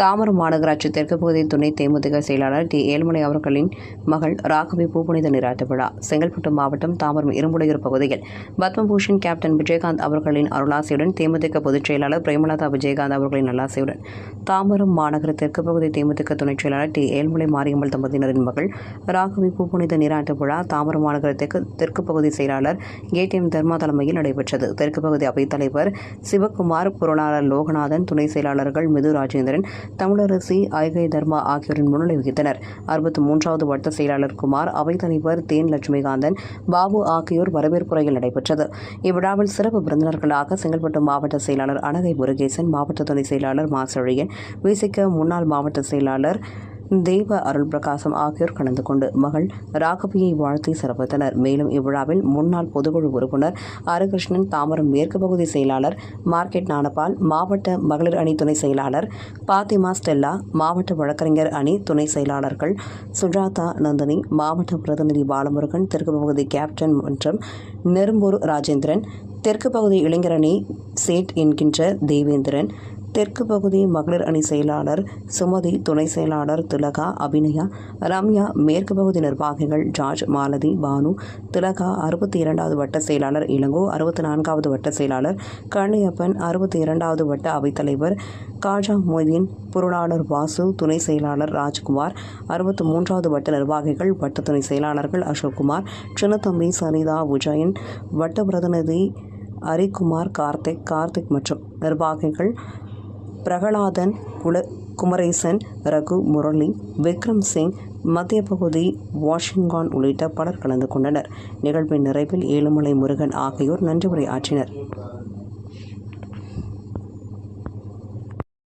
தாமரம் மாநகராட்சி தெற்கு பகுதி துணை தேமுதிக செயலாளர் டி. ஏழுமலை அவர்களின் மகள் ராகவி பூப்புனித நீராட்டு விழா செங்கல்பட்டு மாவட்டம் தாமரம் இரும்புடையூர் பகுதியில். பத்மபூஷன் கேப்டன் விஜயகாந்த் அவர்களின் அருளாசையுடன் தேமுதிக பொதுச் செயலாளர் பிரேமலதா விஜயகாந்த் அவர்களின் நல்லாசையுடன் தாமரம் மாநகர தெற்கு பகுதி தேமுதிக துணைச் செயலாளர் டி. ஏழுமலை மாரியம்மள் தம்பதியினரின் மகள் ராகவி பூபுனித நீராட்டு விழா தாமரம் மாநகர தெற்கு தெற்கு பகுதி செயலாளர் ஏடிஎம் தர்மா தலைமையில் நடைபெற்றது. தெற்கு பகுதி அவைத் தலைவர் சிவக்குமார் பொருளாளர் லோகநாதன் துணை செயலாளர்கள் மிது ராஜேந்திரன் தமிழரசி ஐகை தர்மா ஆகியோரின் முன்னிலை வகித்தனர். அறுபத்தி மூன்றாவது வட்ட செயலாளர் குமார் அவைத்தலைவர் தேன் லட்சுமிகாந்தன் பாபு ஆகியோர் வரவேற்புரையில் நடைபெற்றது. இவ்விழாவில் சிறப்பு விருந்தினர்களாக செங்கல்பட்டு மாவட்ட செயலாளர் அனகை முருகேசன் மாவட்ட துணை செயலாளர் மாசழியன் விசிக முன்னாள் மாவட்ட செயலாளர் தேவ அருள் பிரகாசம் ஆகியோர் கலந்து கொண்டு மகள் ராகவியை வாழ்த்தி சிறப்பித்தனர் மேலும் இவ்விழாவில் முன்னாள் பொதுக்குழு உறுப்பினர் அருகிருஷ்ணன் தாமரம் மேற்கு பகுதி செயலாளர் மார்க்கெட் நானபால் மாவட்ட மகளிர் அணி துணை செயலாளர் பாத்திமா ஸ்டெல்லா மாவட்ட வழக்கறிஞர் அணி துணை செயலாளர்கள் சுஜாதா நந்தினி மாவட்ட பிரதிநிதி பாலமுருகன் தெற்கு பகுதி கேப்டன் மற்றும் நெரும்பூர் ராஜேந்திரன் தெற்கு பகுதி இளைஞரணி சேட் என்கின்ற தேவேந்திரன் தெற்கு பகுதி மகளிர் அணி செயலாளர் சுமதி துணை செயலாளர் திலகா அபிநயா ரம்யா மேற்கு பகுதி நிர்வாகிகள் ஜார்ஜ் மாலதி பானு திலகா அறுபத்தி இரண்டாவது வட்ட செயலாளர் இளங்கோ அறுபத்தி நான்காவது வட்ட செயலாளர் கண்ணியப்பன் அறுபத்தி இரண்டாவது வட்ட அவைத்தலைவர் காஜா மொய்தீன் பொருளாளர் வாசு துணை செயலாளர் ராஜ்குமார் அறுபத்தி மூன்றாவது வட்ட நிர்வாகிகள் வட்ட துணை செயலாளர்கள் அசோக்குமார் சின்னத்தம்பி சனிதா விஜயன் வட்ட பிரதிநிதி அரிக்குமார் கார்த்திக் கார்த்திக் மற்றும் நிர்வாகிகள் பிரகலாதன் குல குமரேசன் ரகு முரளி விக்ரம் சிங் மத்திய பகுதி வாஷிங்கான் உள்ளிட்ட பலர் கலந்து கொண்டனர். நிகழ்வின் நிறைவில் ஏழுமலை முருகன் ஆகியோர் நன்றி உரையாற்றினர்